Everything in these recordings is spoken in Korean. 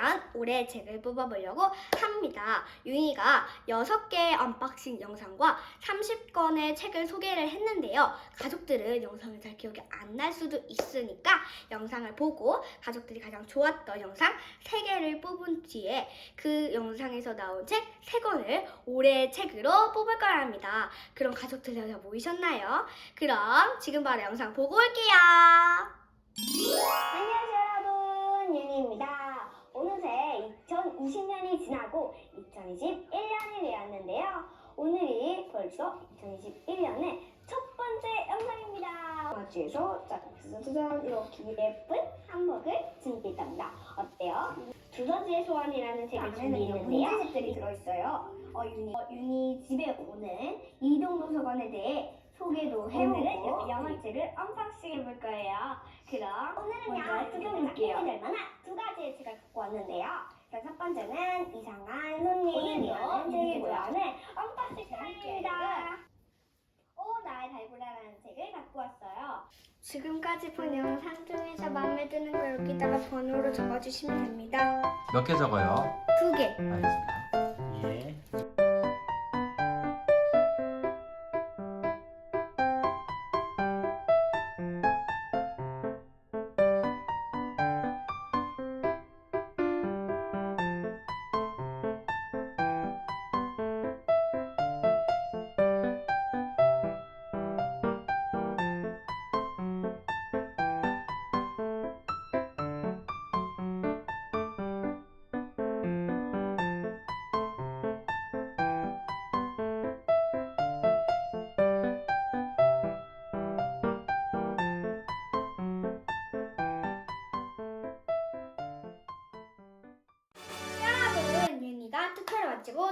소개한 올해의 책을 뽑아보려고 합니다. 윤희가 6개의 언박싱 영상과 30권의 책을 소개를 했는데요. 가족들은 영상을 잘 기억이 안 날 수도 있으니까 영상을 보고 가족들이 가장 좋았던 영상 3개를 뽑은 뒤에 그 영상에서 나온 책 3권을 올해의 책으로 뽑을 거라 합니다. 그럼 가족들 다 모이셨나요? 그럼 지금 바로 영상 보고 올게요. 안녕하세요 여러분 윤희입니다. 어느새 2020년이 지나고 2021년이 되었는데요. 오늘이 벌써 2021년의 첫 번째 영상입니다. 마주에서 짜자자잔 이렇게 예쁜 한복을 준비했답니다. 어때요? 두더지의 소원이라는 책을 준비했는데요. 문제집들이 들어있어요. 어, 윤희, 어, 윤희 집에 오는 이동 도서관에 대해 소개도 해보고 영화책을 언박싱 해볼 거예요. 그럼 오늘은요 두동이게 될 만한 두 가지의 책을 갖고 왔는데요. 그래서 첫 번째는 이상한 손님이라는 책이고요. 네, 언박싱 타임입니다. 오 나의 달고라라는 책을 갖고 왔어요. 지금까지 본 영상 중에서 마음에 드는 거 여기다가 번호로 적어주시면 됩니다. 몇 개 적어요? 두 개. 알겠습니다.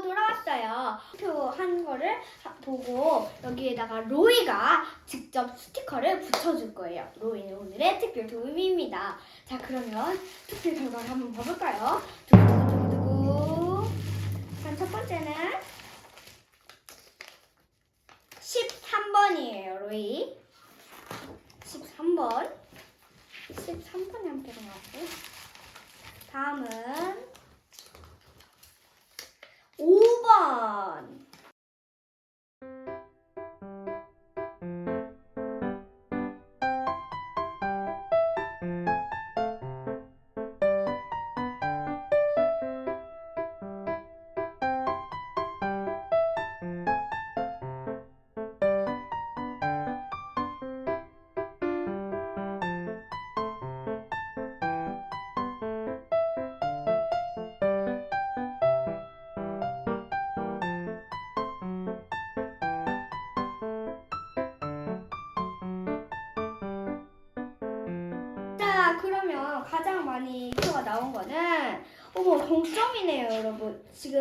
돌아왔어요. 투표한 거를 하- 보고 여기에다가 로이가 직접 스티커를 붙여줄 거예요. 로이는 오늘의 특별 도움입니다. 자, 그러면 투표 결과를 한번 봐볼까요? 두구두구두구. 자, 첫 번째는 13번이에요, 로이. 13번. 13번이 함께 나왔고. 다음은 5번. 자, 그러면 가장 많이 표가 나온 거는 어머, 동점이네요, 여러분. 지금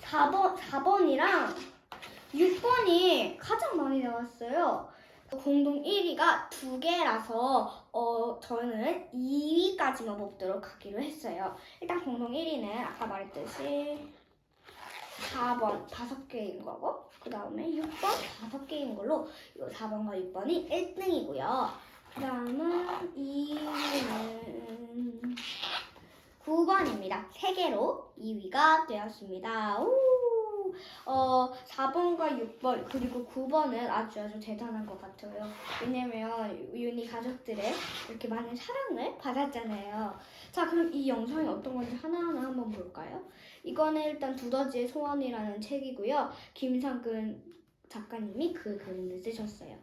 4번, 4번이랑 6번이 가장 많이 나왔어요. 공동 1위가 두 개라서 어, 저는 2위까지만 뽑도록 하기로 했어요. 일단 공동 1위는 아까 말했듯이 4번 5개인 거고 그 다음에 6번 5개인 걸로 이 4번과 6번이 1등이고요. 그 다음은 2위는 9번입니다. 3개로 2위가 되었습니다. 우! 어, 4번과 6번 그리고 9번은 아주 아주 대단한 것 같아요. 왜냐면 윤희 가족들의 이렇게 많은 사랑을 받았잖아요. 자, 그럼 이 영상이 어떤 건지 하나하나 한번 볼까요? 이거는 일단 두더지의 소원이라는 책이고요. 김상근 작가님이 그 글을 쓰셨어요.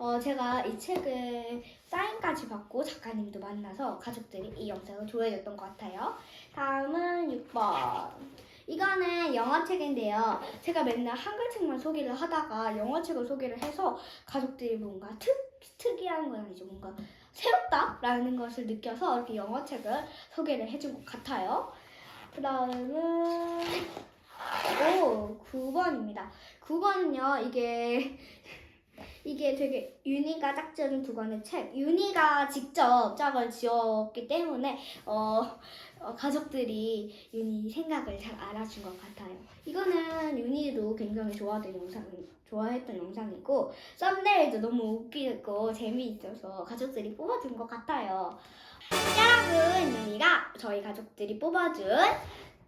어, 제가 이 책을 사인까지 받고 작가님도 만나서 가족들이 이 영상을 좋아해줬던 것 같아요. 다음은 6번. 이거는 영어책인데요. 제가 맨날 한글책만 소개를 하다가 영어책을 소개를 해서 가족들이 뭔가 특, 특이한 건 아니죠. 뭔가 새롭다라는 것을 느껴서 이렇게 영어책을 소개를 해준 것 같아요. 그 다음은 오 9번입니다. 9번은요 이게 이게 되게 윤희가 짝지은 두 권의 책. 윤희가 직접 짝을 지었기 때문에 어, 어, 가족들이 윤희 생각을 잘 알아준 것 같아요. 이거는 윤희도 굉장히 좋아하던 영상, 좋아했던 영상이고 썸네일도 너무 웃기고 재미있어서 가족들이 뽑아준 것 같아요. 여러분, 윤희가 저희 가족들이 뽑아준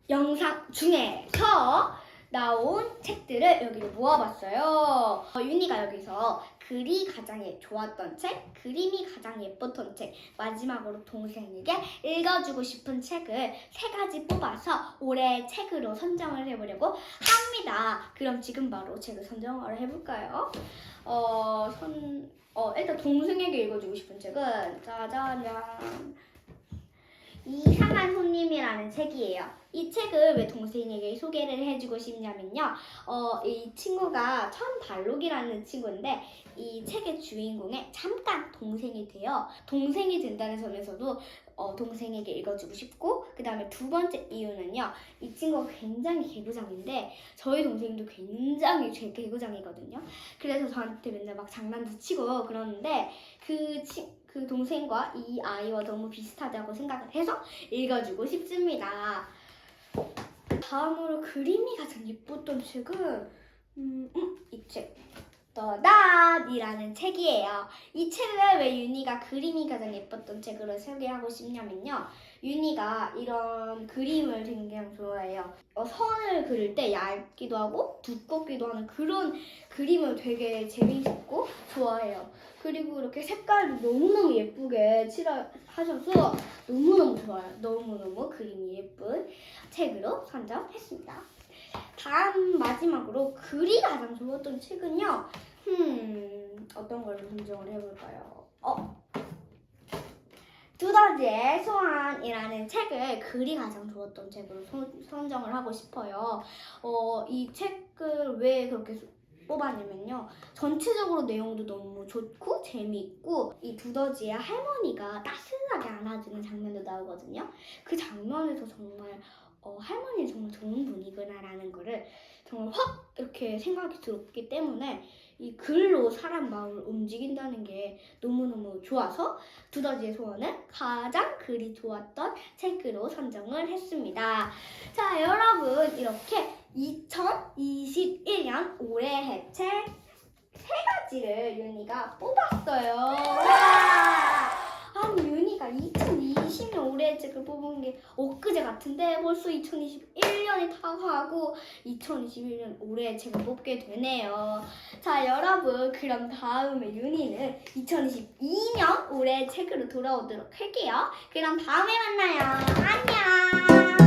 영상 중에서 나온 책들을 여기로 모아봤어요. 어, 윤희가 여기서 글이 가장 예- 좋았던 책, 그림이 가장 예뻤던 책, 마지막으로 동생에게 읽어주고 싶은 책을 세 가지 뽑아서 올해 책으로 선정을 해보려고 합니다. 그럼 지금 바로 책을 선정을 해볼까요? 어, 선, 어, 일단 동생에게 읽어주고 싶은 책은 짜자잔. 이상한 손님이라는 책이에요. 이 책을 왜 동생에게 소개를 해주고 싶냐면요. 어, 이 친구가 천 발록이라는 친구인데 이 책의 주인공의 잠깐 동생이 돼요. 동생이 된다는 점에서도 어, 동생에게 읽어주고 싶고 그 다음에 두 번째 이유는요. 이 친구가 굉장히 개구장인데 저희 동생도 굉장히 제 개구장이거든요. 그래서 저한테 맨날 막 장난도 치고 그러는데 그, 치, 그 동생과 이 아이와 너무 비슷하다고 생각을 해서 읽어주고 싶습니다. 다음으로 그림이 가장 예뻤던 책은 음, 음, 이 책. 떠닷이라는 책이에요. 이 책을 왜 윤희가 그림이 가장 예뻤던 책으로 소개하고 싶냐면요. 윤희가 이런 그림을 굉장히 좋아해요. 어, 선을 그릴 때 얇기도 하고 두껍기도 하는 그런 그림을 되게 재미있고 좋아해요. 그리고 이렇게 색깔도 너무너무 예쁘게 칠하셔서 너무너무 좋아요. 너무너무 그림이 예쁜 책으로 선정했습니다. 다음 마지막으로 글이 가장 좋았던 책은요. 음, 어떤 걸로 선정을 해볼까요? 어, 두더지의 소환이라는 책을 글이 가장 좋았던 책으로 선- 선정을 하고 싶어요. 어, 이 책을 왜 그렇게 소- 뽑았냐면요. 전체적으로 내용도 너무 좋고 재미있고 이 두더지의 할머니가 따스하게 안아주는 장면도 나오거든요. 그 장면에서 정말 어, 할머니 정말 좋은 분이구나라는 거를 정말 확 이렇게 생각이 들었기 때문에 이 글로 사람 마음을 움직인다는 게 너무너무 좋아서 두더지의 소원은 가장 글이 좋았던 책으로 선정을 했습니다. 자, 여러분 이렇게 2021년 올해의 책세 가지를 윤희가 뽑았어요. 와! 아니 윤희가 2020년 올해의 책을 뽑은 게 엊그제 같은데 벌써 2021년이 다가고 2021년 올해의 책을 뽑게 되네요. 자 여러분 그럼 다음에 윤희는 2022년 올해의 책으로 돌아오도록 할게요. 그럼 다음에 만나요. 안녕.